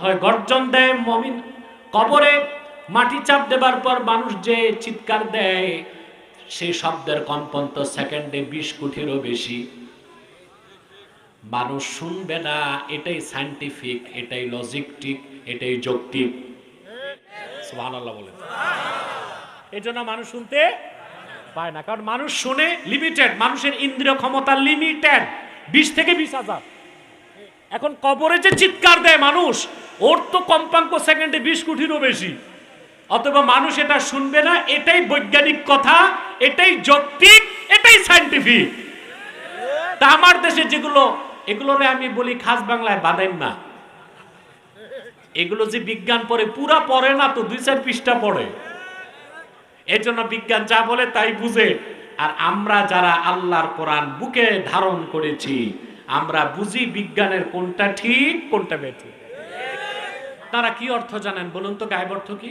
হয় গর্জন দেয় মমিন। কবরে মাটি চাপ দেবার পর মানুষ যে চিৎকার দেয়, সেই শব্দের কম্পন তো সেকেন্ডে বিশ কোটিরও বেশি। মানুষ শুনবে না, এটাই সায়েন্টিফিক এটাই লজিকটিক এটাই যৌক্তিক। এই জন্য মানুষ শুনতে পায় না, কারণ মানুষ শুনে লিমিটেড মানুষের ইন্দ্রিয় ক্ষমতা লিমিটেড বিশ থেকে বিশ হাজার। এখন কবরে যে চিৎকার দেয় মানুষ ওর তো কম্পাঙ্ক সেকেন্ডে বিশ কোটিরও বেশি। অথবা মানুষ এটা শুনবে না, এটাই বৈজ্ঞানিক কথা, এটাই যৌক্তিক, এটাই সায়েন্টিফিক তা আমার দেশে যেগুলো, এগুলোরে আমি বলি খাস বাংলায় বাদাইন না। এগুলো যে বিজ্ঞান পড়ে, পুরা পড়ে না তো, দুই চার পৃষ্ঠা পড়ে। এর জন্য বিজ্ঞান যা বলে তাই বুঝে। আর আমরা যারা আল্লাহর কোরআন বুকে ধারণ করেছি, আমরা বুঝি বিজ্ঞানের কোনটা ঠিক, কোনটা বেঠিক। তারা কি অর্থ জানেন? বলুন তো গায়েব অর্থ কি?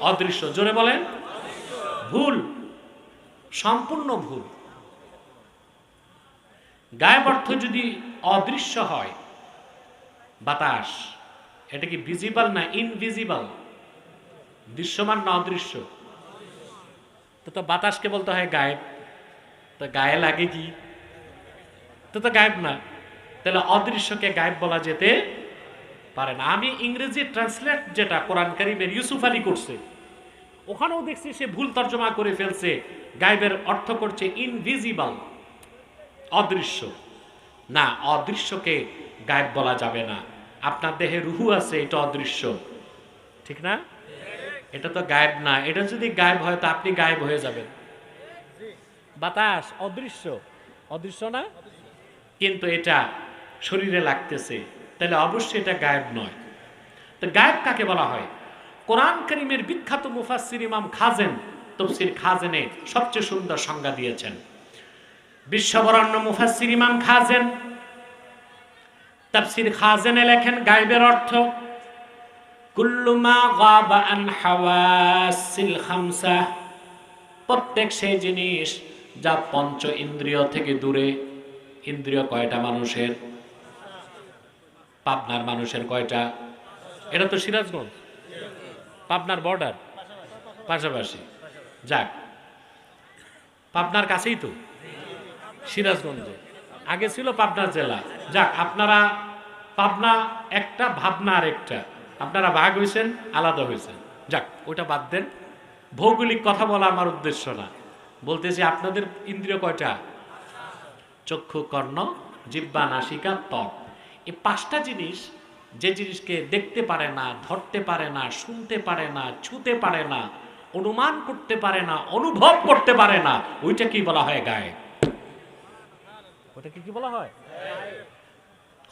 অদৃশ্য। জোরে বলেন। ভুল। সম্পূর্ণ ভুল। গায়েব অর্থ যদি অদৃশ্য হয়, বাতাস, এটা কি ভিজিবল না ইনভিজিবল দৃশ্যমান না অদৃশ্য? তো তো বাতাসকে বলতে হয় গায়েব। তো গায়ে লাগে কি? তো তো গায়েব না। তাহলে অদৃশ্যকে গায়েব বলা যেতে পারে না আমি ইংরেজি ট্রান্সলেট যেটা কোরআন কারিমের ইউসুফ আলী করছে, ওখানেও দেখছি সে ভুল তর্জমা করে ফেলছে, গায়েবের অর্থ করছে ইনভিজিবল অদৃশ্য। না, অদৃশ্যকে গায়েব বলা যাবে না। আপনার দেহে রুহু আছে, এটা অদৃশ্য। ঠিক না? এটা তো গায়েব না। এটা যদি গায়েব হয়, তো আপনি গায়েব হয়ে যাবেন। বাতাস, অদৃশ্য। অদৃশ্য না? কিন্তু এটা শরীরে লাগতেছে। তাহলে অবশ্যই এটা গায়েব নয়। তো গায়েব কাকে বলা হয়? কোরআন করিমের বিখ্যাত মুফাসসির ইমাম খাজেন তফসির খাজেনে সবচেয়ে সুন্দর সংজ্ঞা দিয়েছেন। বিশ্ববরণ্য মুফাসসির ইমাম খাজেন তাফসির খাজেনে লেখেন গায়েবের অর্থ, কুল্লু মা গাবা আন হাওয়াসিল খামসা প্রত্যেক সেই জিনিস যা পঞ্চ ইন্দ্রিয় থেকে দূরে। ইন্দ্রিয় কয়টা মানুষের? পাবনার মানুষের কয়টা? এটা তো সিরাজগঞ্জ। পাবনার বর্ডার পাশাপাশি। যাক। পাবনার কাছেই তো। সিরাজগঞ্জে। আগে ছিল পাবনা জেলা। যাক, আপনারা পাবনা একটা, ভাবনা আর একটা আপনারা ভাগ হয়েছেন আলাদা হয়েছেন যাক ওটা বাদ দেন। ভৌগোলিক কথা বলা আমার উদ্দেশ্য না। বলতেছি, আপনাদের ইন্দ্রিয় কয়টা? চক্ষু, কর্ণ, জিব্বা, নাসিকা, ত্বক। এই পাঁচটা জিনিস যে জিনিসকে দেখতে পারে না ধরতে পারে না শুনতে পারে না ছুতে পারে না অনুমান করতে পারে না অনুভব করতে পারে না ওইটা কি বলা হয় গায়ে। ওটাকে কি বলা হয়?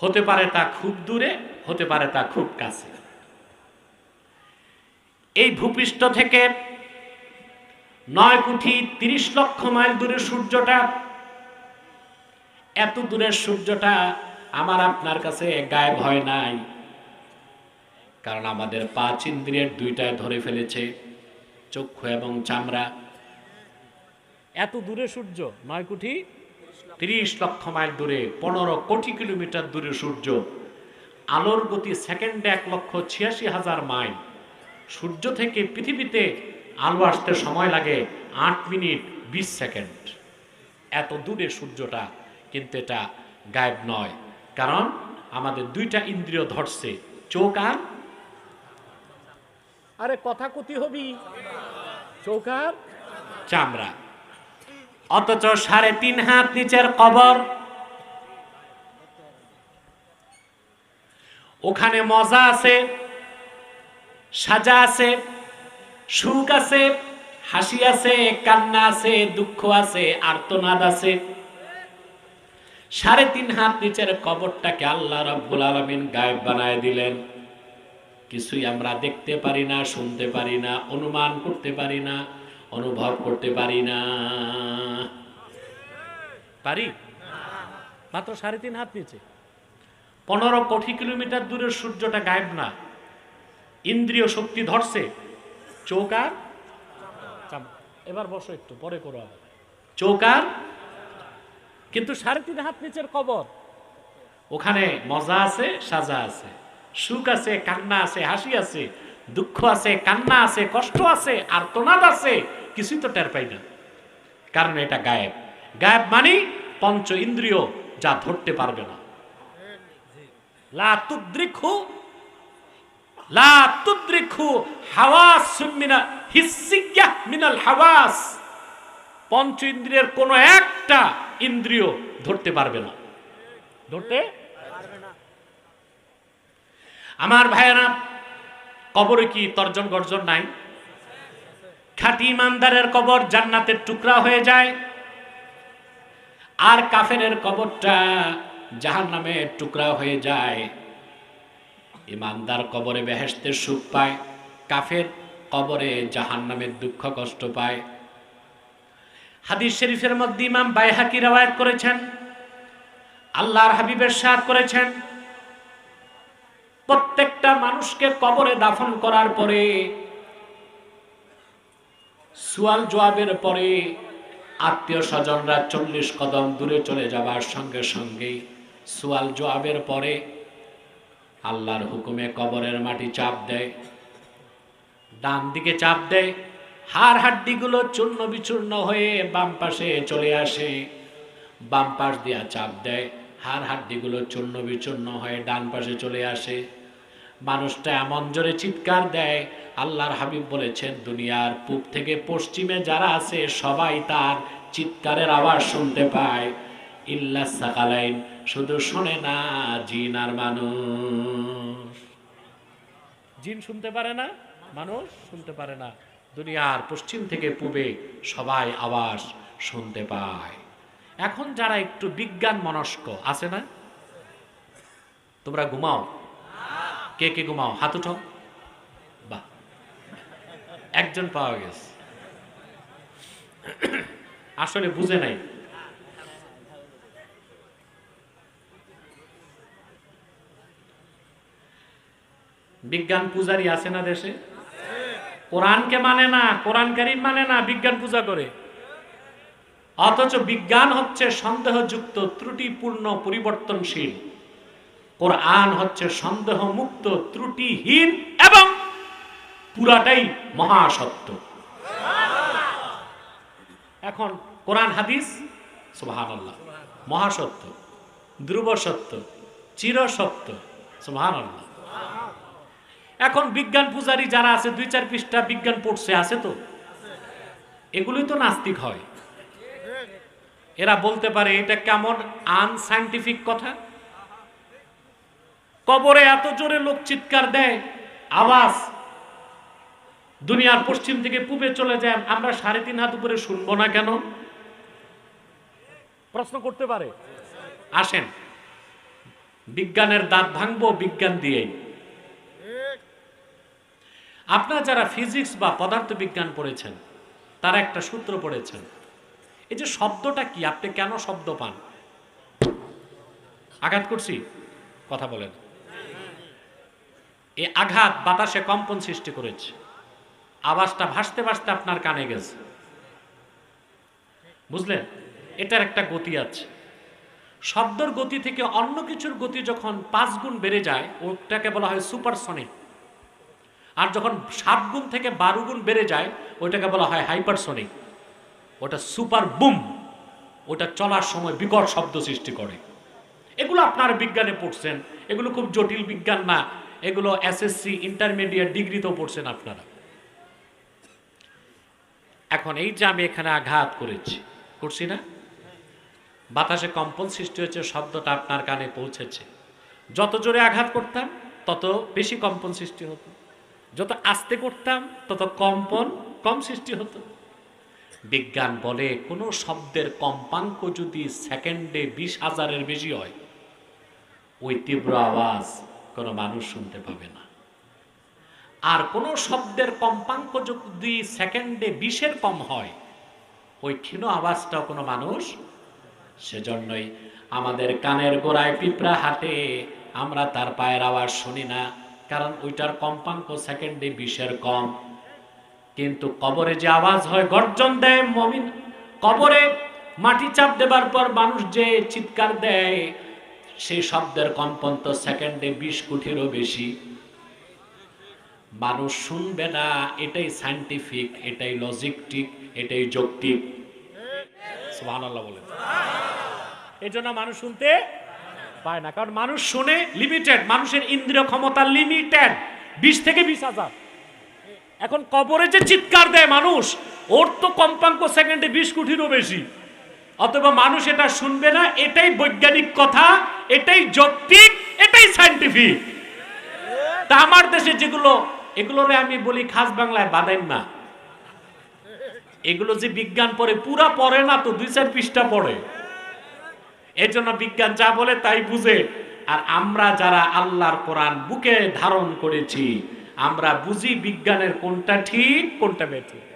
হতে পারে তা খুব দূরে হতে পারে তা খুব কাছে। এই ভূপৃষ্ঠ থেকে নয় কোটি তিরিশ লক্ষ মাইল দূরে সূর্যটা এত দূরের সূর্যটা আমার আপনার কাছে গায়েব হয় নাই। কারণ আমাদের পাঁচ ইন্দ্রিয়ের দুইটায় ধরে ফেলেছে চক্ষু এবং চামড়া। এত দূরে সূর্য নয় কোটি? তিরিশ লক্ষ মাইল দূরে পনেরো কোটি কিলোমিটার দূরে সূর্য। আলোর গতি সেকেন্ডে এক লক্ষ ছিয়াশি হাজার মাইল। সূর্য থেকে পৃথিবীতে আলো আসতে সময় লাগে আট মিনিট বিশ সেকেন্ড। এত দূরে সূর্যটা কিন্তু এটা গায়েব নয়। কারণ আমাদের দুইটা ইন্দ্রিয় ধরছে চোখ আর আরে কথা কতি হবি? চোখ আর চামড়া। অথচ সাড়ে তিন হাত নিচের কবর। ওখানে মজা আছে সাজা আছে সুখ আছে হাসি আছে কান্না আছে দুঃখ আছে আর্তনাদ আছে। সাড়ে তিন হাত নিচের কবরটাকে আল্লাহ রব্বুল আলমিন গায়েব বানায় দিলেন। কিছুই আমরা দেখতে পারি না, শুনতে পারি না, অনুমান করতে পারি না, অনুভব করতে পারি না। পারি? মাত্র সাড়ে তিন হাত নিচে। পনেরো কোটি কিলোমিটার দূরের সূর্যটা গায়েব না। ইন্দ্রিয় শক্তি ধরছে। চৌকার? এবার বসো একটু, পরে করো আবার। চোখ আর কিন্তু সাড়ে তিন হাত নিচের কবর। ওখানে মজা আছে, সাজা আছে। সুখ আছে, কান্না আছে, হাসি আছে, দুঃখ আছে, কান্না আছে, কষ্ট আছে, আর তোনাদ আছে, কিছুই তো টের পাই না। কারণ এটা গায়েব। গায়েব মানে পঞ্চ ইন্দ্রিয় যা ধরতে পারবে না। লা লা মিনা মিনাল হাওয়াস। পঞ্চ ইন্দ্রিয়ের কোন একটা ইন্দ্রিয় ধরতে পারবে না। ধরতে আমার ভাইয়েরা, কবরে কি তর্জন গর্জন নাই? খাঁটি ইমানদারের কবর জান্নাতের টুকরা হয়ে যায়। আর কাফেরের কবরটা জাহান নামে টুকরা হয়ে যায়। ইমানদার কবরে বেহেস্তের সুখ পায়, কাফের কবরে জাহান নামের দুঃখ কষ্ট পায়। হাদিস শরীফের মধ্যে ইমাম বাইহাকি রওয়ায়াত করেছেন, আল্লাহর হাবিবের সাথ করেছেন। প্রত্যেকটা মানুষকে কবরে দাফন করার পরে সুয়াল জবাবের পরে আত্মীয় স্বজনরা চল্লিশ কদম দূরে চলে যাবার সঙ্গে সঙ্গে সুয়াল জবাবের পরে আল্লাহর হুকুমে কবরের মাটি চাপ দেয়, ডান দিকে চাপ দেয় হাড় হাড্ডিগুলো চূর্ণ বিচূর্ণ হয়ে বাম পাশে চলে আসে। বাম পাশ দিয়া চাপ দেয় হাড় হাড্ডিগুলো চূর্ণ বিচূর্ণ হয়ে ডান পাশে চলে আসে। মানুষটা এমন জোরে চিৎকার দেয়, আল্লাহর হাবিব বলেছেন, দুনিয়ার পূব থেকে পশ্চিমে যারা আছে, সবাই তার চিৎকারের আওয়াজ শুনতে পায়। ইল্লা সাকালাইন, শুধু শোনে না, জিন আর মানুষ। জিন শুনতে পারে না, মানুষ শুনতে পারে না। দুনিয়ার পশ্চিম থেকে পূবে সবাই আওয়াজ শুনতে পায়। এখন যারা একটু বিজ্ঞান মনস্ক, আছে না? তোমরা ঘুমাও। কে কে ঘুমাও? হাত উঠাও। বাহ। একজন পাওয়া গেছে। আসলে বুঝে নাই। বিজ্ঞান পূজারি আছে না দেশে? কোরআনকে মানে না, কোরআন কারিম মানে না, বিজ্ঞান পূজা করে। অথচ বিজ্ঞান হচ্ছে সন্দেহযুক্ত, ত্রুটিপূর্ণ, পরিবর্তনশীল। কোরআন হচ্ছে সন্দেহ মুক্ত ত্রুটিহীন এবং পুরাটাই মহাসত্য। এখন কোরআন হাদিস সুবাহান আল্লাহ মহাসত্য ধ্রুব সত্য চির সত্য আল্লাহ এখন বিজ্ঞান পূজারী যারা আছে, দুই চার পৃষ্ঠা বিজ্ঞান পড়ছে, আছে তো? এগুলোই তো নাস্তিক হয়। এরা বলতে পারে, এটা কেমন আনসাইন্টিফিক কথা? কবরে এত জোরে লোক চিৎকার দেয়, আওয়াজ। দুনিয়ার পশ্চিম থেকে পূবে চলে যায় আমরা সাড়ে তিন হাত উপরে শুনব না কেন? প্রশ্ন করতে পারে। আসেন। বিজ্ঞানের দাঁত ভাঙবো, বিজ্ঞান দিয়েই। আপনারা যারা ফিজিক্স বা পদার্থবিজ্ঞান পড়েছেন, তারা একটা সূত্র পড়েছেন। এই যে শব্দটা কি? আপনি কেন শব্দ পান? আঘাত করছি? কথা বলেন। এই আঘাত বাতাসে কম্পন সৃষ্টি করেছে। আওয়াজটা ভাসতে ভাসতে আপনার কানে গেছে। বুঝলেন? এটার একটা গতি আছে। শব্দর গতি থেকে অন্য কিছুর গতি যখন পাঁচ গুণ বেড়ে যায়, ওটাকে বলা হয় সুপারসনিক আর যখন সাত গুণ থেকে বারো গুণ বেড়ে যায়, ওইটাকে বলা হয় হাইপারসনিক। ওটা সুপার বুম। ওটা চলার সময় বিকট শব্দ সৃষ্টি করে। এগুলো আপনার বিজ্ঞানে পড়ছেন। এগুলো খুব জটিল বিজ্ঞান না। এগুলো এসএসসি ইন্টারমিডিয়েট ডিগ্রিতেও পড়ছেন আপনারা। এখন এই যে আমি এখানে আঘাত করেছি, করছি না? বাতাসে কম্পন সৃষ্টি হয়েছে, শব্দটা আপনার কানে পৌঁছেছে। যত জোরে আঘাত করতাম, তত বেশি কম্পন সৃষ্টি হতো। যত আস্তে করতাম, তত কম্পন, কম সৃষ্টি হতো। বিজ্ঞান বলে কোনো শব্দের কম্পাঙ্ক যদি সেকেন্ডে বিশ হাজারের বেশি হয়, ওই তীব্র আওয়াজ কোনো মানুষ শুনতে পাবে না। আর কোনো শব্দের কম্পাঙ্ক যদি সেকেন্ডে বিশের কম হয়, ওই ক্ষীণ আওয়াজটাও কোনো মানুষ সেজন্যই আমাদের কানের গোড়ায় পিঁপড়া হাঁটে, আমরা তার পায়ের আওয়াজ শুনি না। কারণ ওইটার কম্পাঙ্ক সেকেন্ডে বিশের কম। কিন্তু কবরে যে আওয়াজ হয়, গর্জন দেয় মমিন। কবরে মাটি চাপ দেবার পর মানুষ যে চিৎকার দেয়, সেই শব্দের কম্পন তো সেকেন্ডে বিশ কোটিরও বেশি। মানুষ শুনবে না, এটাই সায়েন্টিফিক এটাই লজিকটিক এটাই যৌক্তিক। বলেন। এই জন্য মানুষ শুনতে পায় না। কারণ মানুষ শুনে লিমিটেড মানুষের ইন্দ্রিয় ক্ষমতা লিমিটেড বিশ থেকে বিশ হাজার। এখন কবরে যে চিৎকার দেয় মানুষ, ওর তো কম্পাঙ্ক সেকেন্ডে বিশ কোটিরও বেশি। অথবা মানুষ এটা শুনবে না, এটাই বৈজ্ঞানিক কথা, এটাই যৌক্তিক, এটাই সায়েন্টিফিক তা আমার দেশে যেগুলো, এগুলোরে আমি বলি খাস বাংলায় বাদাইন না। এগুলো যে বিজ্ঞান পড়ে, পুরা পড়ে না তো, দুই চার পৃষ্ঠা পড়ে। এর জন্য বিজ্ঞান যা বলে তাই বুঝে। আর আমরা যারা আল্লাহর কোরআন বুকে ধারণ করেছি, আমরা বুঝি বিজ্ঞানের কোনটা ঠিক, কোনটা বেঠিক।